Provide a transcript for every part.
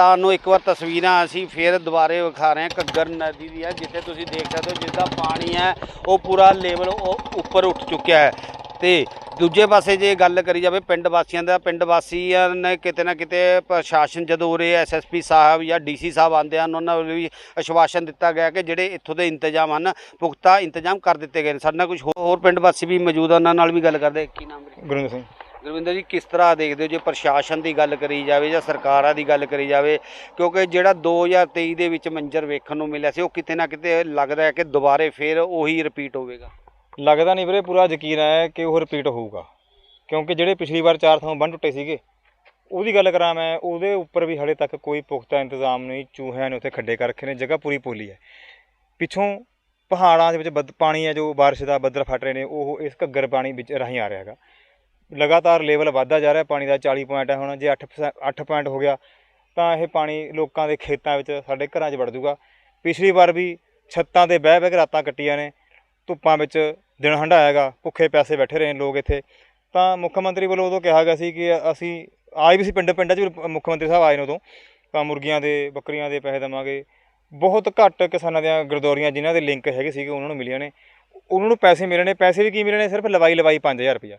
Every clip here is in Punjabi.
ਤੁਹਾਨੂੰ ਇੱਕ ਵਾਰ ਤਸਵੀਰਾਂ ਅਸੀਂ ਫੇਰ ਦੁਬਾਰੇ ਵਿਖਾ ਰਹੇ ਹਾਂ ਘੱਗਰ ਨਦੀ ਦੀ ਹੈ, ਜਿੱਥੇ ਤੁਸੀਂ ਦੇਖ ਸਕਦੇ ਹੋ ਜਿਸ ਦਾ ਪਾਣੀ ਹੈ, ਉਹ ਪੂਰਾ ਲੈਵਲ ਉਹ ਉੱਪਰ ਉੱਠ ਚੁੱਕਿਆ ਹੈ। ਤੇ ਦੂਜੇ ਪਾਸੇ ਜੇ ਗੱਲ ਕਰੀ ਜਾਵੇ ਪਿੰਡ ਵਾਸੀਆਂ ਦਾ, ਪਿੰਡ ਵਾਸੀਆਂ ਨੇ ਕਿਤੇ ਨਾ ਕਿਤੇ ਪ੍ਰਸ਼ਾਸਨ ਜਦੋਂ ਉਰੇ ਐਸਐਸਪੀ ਸਾਹਿਬ ਜਾਂ ਡੀਸੀ ਸਾਹਿਬ ਆਉਂਦੇ ਹਨ, ਉਹਨਾਂ ਨੂੰ ਵੀ ਆਸ਼ਵਾਸਨ ਦਿੱਤਾ ਗਿਆ ਕਿ ਜਿਹੜੇ ਇੱਥੋਂ ਦੇ ਇੰਤਜ਼ਾਮ ਹਨ, ਪੁਖਤਾ ਇੰਤਜ਼ਾਮ ਕਰ ਦਿੱਤੇ ਗਏ ਨੇ। ਸਾਡੇ ਨਾਲ ਕੁਝ ਹੋਰ ਪਿੰਡ ਵਾਸੀ ਵੀ ਮੌਜੂਦ ਆ, ਉਹਨਾਂ ਨਾਲ ਵੀ ਗੱਲ ਕਰਦੇ ਕੀ ਨਾਮ ਗੁਰਿੰਦਰ ਸਿੰਘ। ਗੁਰਵਿੰਦਰ ਜੀ, ਕਿਸ ਤਰ੍ਹਾਂ ਦੇਖਦੇ ਹੋ ਜੇ ਪ੍ਰਸ਼ਾਸਨ ਦੀ ਗੱਲ ਕਰੀ ਜਾਵੇ ਜਾਂ ਸਰਕਾਰਾਂ ਦੀ ਗੱਲ ਕਰੀ ਜਾਵੇ? ਕਿਉਂਕਿ ਜਿਹੜਾ 2023 ਦੇ ਵਿੱਚ ਮੰਜ਼ਰ ਵੇਖਣ ਨੂੰ ਮਿਲਿਆ ਸੀ, ਉਹ ਕਿਤੇ ਨਾ ਕਿਤੇ ਲੱਗਦਾ ਹੈ ਕਿ ਦੁਬਾਰੇ ਫੇਰ ਉਹੀ ਰਿਪੀਟ ਹੋਵੇਗਾ। ਲੱਗਦਾ ਨਹੀਂ ਵੀਰੇ, ਪੂਰਾ ਯਕੀਨ ਹੈ ਕਿ ਉਹ ਰਿਪੀਟ ਹੋਊਗਾ। ਕਿਉਂਕਿ ਜਿਹੜੇ ਪਿਛਲੀ ਵਾਰ ਚਾਰ ਥਾਂ ਬੰਨ ਟੁੱਟੇ ਸੀਗੇ, ਉਹਦੀ ਗੱਲ ਕਰਾਂ ਮੈਂ, ਉਹਦੇ ਉੱਪਰ ਵੀ ਹਲੇ ਤੱਕ ਕੋਈ ਪੁਖਤਾ ਇੰਤਜ਼ਾਮ ਨਹੀਂ, ਚੂਹਿਆਂ ਨੇ ਉੱਥੇ ਖੱਡੇ ਕਰ ਰੱਖੇ ਨੇ, ਜਗ੍ਹਾ ਪੂਰੀ ਪੋਲੀ ਹੈ। ਪਿੱਛੋਂ ਪਹਾੜਾਂ ਦੇ ਵਿੱਚ ਬੱਦ, ਪਾਣੀ ਹੈ ਜੋ ਬਾਰਿਸ਼ ਦਾ ਬੱਦਲ ਫਟ ਰਹੇ ਨੇ, ਉਹ ਇਸ ਘੱਗਰ ਪਾਣੀ ਵਿੱਚ ਰਾਹੀਂ ਆ ਰਿਹਾ ਹੈਗਾ। ਲਗਾਤਾਰ ਲੈਵਲ ਵਧਦਾ ਜਾ ਰਿਹਾ, ਪਾਣੀ ਦਾ 40 ਪੁਆਇੰਟ ਹੈ ਹੁਣ, ਜੇ 8 8 ਪੁਆਇੰਟ ਹੋ ਗਿਆ, ਤਾਂ ਇਹ ਪਾਣੀ ਲੋਕਾਂ ਦੇ ਖੇਤਾਂ ਵਿੱਚ, ਸਾਡੇ ਘਰਾਂ 'ਚ ਵੜ ਜੂਗਾ ਪਿਛਲੀ ਵਾਰ ਵੀ ਛੱਤਾਂ ਤੇ ਬਹਿ ਬਹਿ ਕੇ ਰਾਤਾਂ ਕੱਟੀਆਂ ਨੇ, ਧੁੱਪਾਂ ਵਿੱਚ ਦਿਨ ਹੰਢਾਇਆਗਾ, ਭੁੱਖੇ ਪੈਸੇ ਬੈਠੇ ਰਹੇ ਨੇ ਲੋਕ ਇੱਥੇ। ਤਾਂ ਮੁੱਖ ਮੰਤਰੀ ਵੱਲੋਂ ਉਦੋਂ ਕਿਹਾ ਗਿਆ ਸੀ ਕਿ ਅਸੀਂ, ਆਏ ਵੀ ਸੀ ਪਿੰਡ, ਪਿੰਡਾਂ 'ਚ ਵੀ ਮੁੱਖ ਮੰਤਰੀ ਸਾਹਿਬ ਆਏ ਨੇ ਉਦੋਂ। ਤਾਂ ਮੁਰਗੀਆਂ ਦੇ, ਬੱਕਰੀਆਂ ਦੇ ਪੈਸੇ ਦੇਵਾਂਗੇ। ਬਹੁਤ ਘੱਟ ਕਿਸਾਨਾਂ ਦੀਆਂ ਗਰਦੌਰੀਆਂ ਜਿਨ੍ਹਾਂ ਦੇ ਲਿੰਕ ਹੈਗੇ ਸੀਗੇ, ਉਹਨਾਂ ਨੂੰ ਮਿਲੀਆਂ ਨੇ। ਉਹਨਾਂ ਨੂੰ ਪੈਸੇ ਮਿਲੇ ਨੇ ਪੈਸੇ ਵੀ ਕੀ ਮਿਲੇ ਨੇ ਸਿਰਫ ਲਵਾਈ ਲਵਾਈ 5000 ਰੁਪਇਆ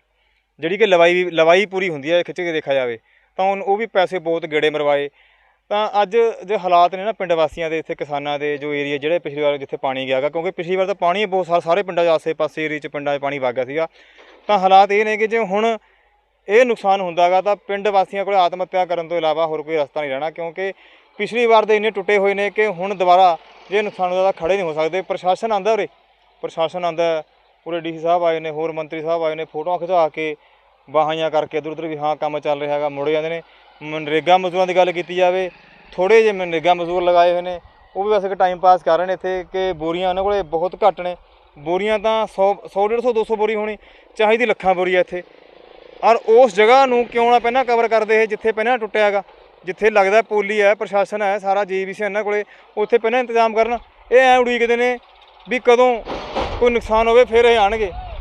ਜਿਹੜੀ ਕਿ ਲਵਾਈ ਵੀ ਲਵਾਈ ਪੂਰੀ ਹੁੰਦੀ ਹੈ ਖਿੱਚ ਕੇ ਦੇਖਿਆ ਜਾਵੇ, ਤਾਂ ਹੁਣ ਉਹ ਵੀ ਪੈਸੇ ਬਹੁਤ ਗੇੜੇ ਮਰਵਾਏ। ਤਾਂ ਅੱਜ ਜੇ ਹਾਲਾਤ ਨੇ ਨਾ ਪਿੰਡ ਵਾਸੀਆਂ ਦੇ, ਇੱਥੇ ਕਿਸਾਨਾਂ ਦੇ, ਜੋ ਏਰੀਆ ਜਿਹੜੇ ਪਿਛਲੀ ਵਾਰ ਜਿੱਥੇ ਪਾਣੀ ਗਿਆਗਾ, ਕਿਉਂਕਿ ਪਿਛਲੀ ਵਾਰ ਤਾਂ ਪਾਣੀ ਬਹੁਤ ਸਾਰਾ ਸਾਰੇ ਪਿੰਡਾਂ ਦੇ ਆਸੇ-ਪਾਸੇ ਏਰੀਆ 'ਚ ਪਿੰਡਾਂ 'ਚ ਪਾਣੀ ਵਗ ਗਿਆ ਸੀਗਾ। ਤਾਂ ਹਾਲਾਤ ਇਹ ਨੇ ਕਿ ਜੇ ਹੁਣ ਇਹ ਨੁਕਸਾਨ ਹੁੰਦਾਗਾ, ਤਾਂ ਪਿੰਡ ਵਾਸੀਆਂ ਕੋਲ ਆਤਮ ਹੱਤਿਆ ਕਰਨ ਤੋਂ ਇਲਾਵਾ ਹੋਰ ਕੋਈ ਰਸਤਾ ਨਹੀਂ ਰਹਿਣਾ, ਕਿਉਂਕਿ ਪਿਛਲੀ ਵਾਰ ਦੇ ਇੰਨੇ ਟੁੱਟੇ ਹੋਏ ਨੇ ਕਿ ਹੁਣ ਦੁਬਾਰਾ ਜੇ ਨੁਕਸਾਨ ਹੁੰਦਾ ਤਾਂ ਖੜੇ ਨਹੀਂ ਹੋ ਸਕਦੇ। ਪ੍ਰਸ਼ਾਸਨ ਆਂਦਾ ਉਰੇ। ਪ੍ਰਸ਼ਾਸਨ ਆਂਦਾ ਉਰੇ ਡੀਸੀ ਸਾਹਿਬ ਆਏ ਨੇ, ਹੋਰ ਮੰਤਰੀ ਸਾਹਿਬ ਆਏ ਨੇ, ਫੋਟੋਆਂ ਖਿਚਾ ਕੇ ਬਾਹਾਂ ਕਰਕੇ ਇੱਧਰ ਉੱਧਰ ਵੀ ਹਾਂ ਕੰਮ ਚੱਲ ਰਿਹਾ ਹੈਗਾ, ਮੁੜ ਜਾਂਦੇ ਨੇ। ਮਨਰੇਗਾ ਮਜ਼ਦੂਰਾਂ ਦੀ ਗੱਲ ਕੀਤੀ ਜਾਵੇ ਥੋੜੇ ਜਿਹੇ ਮਨਰੇਗਾ ਮਜ਼ਦੂਰ ਲਗਾਏ ਹੋਏ ਨੇ, ਉਹ ਵੀ ਵੈਸੇ ਕਿ ਟਾਈਮ ਪਾਸ ਕਰ ਰਹੇ ਨੇ ਇੱਥੇ ਕਿ ਬੋਰੀਆਂ ਉਹਨਾਂ ਕੋਲੇ ਬਹੁਤ ਘੱਟ ਨੇ। ਬੋਰੀਆਂ ਤਾਂ 100 100 150 200 ਬੋਰੀ ਹੋਣੀ, ਚਾਹੀਦੀ ਲੱਖਾਂ ਬੋਰੀ ਹੈ ਇੱਥੇ। ਔਰ ਉਸ ਜਗ੍ਹਾ ਨੂੰ ਕਿਉਂ ਨਾ ਪਹਿਲਾਂ ਕਵਰ ਕਰਦੇ ਇਹ, ਜਿੱਥੇ ਪਹਿਲਾਂ ਟੁੱਟਿਆ ਹੈਗਾ, ਜਿੱਥੇ ਲੱਗਦਾ ਪੋਲੀ ਹੈ, ਪ੍ਰਸ਼ਾਸਨ ਹੈ, ਸਾਰਾ ਜੀਬੀਸੀ ਇਹਨਾਂ ਕੋਲੇ, ਉੱਥੇ ਪਹਿਲਾਂ ਇੰਤਜ਼ਾਮ ਕਰਨ। ਇਹ ਐ ਉਡੀਕਦੇ ਨੇ ਵੀ ਕਦੋਂ ਕੋਈ ਨੁਕਸਾਨ ਹੋਵੇ, ਫਿਰ ਇਹ ਆਣਗੇ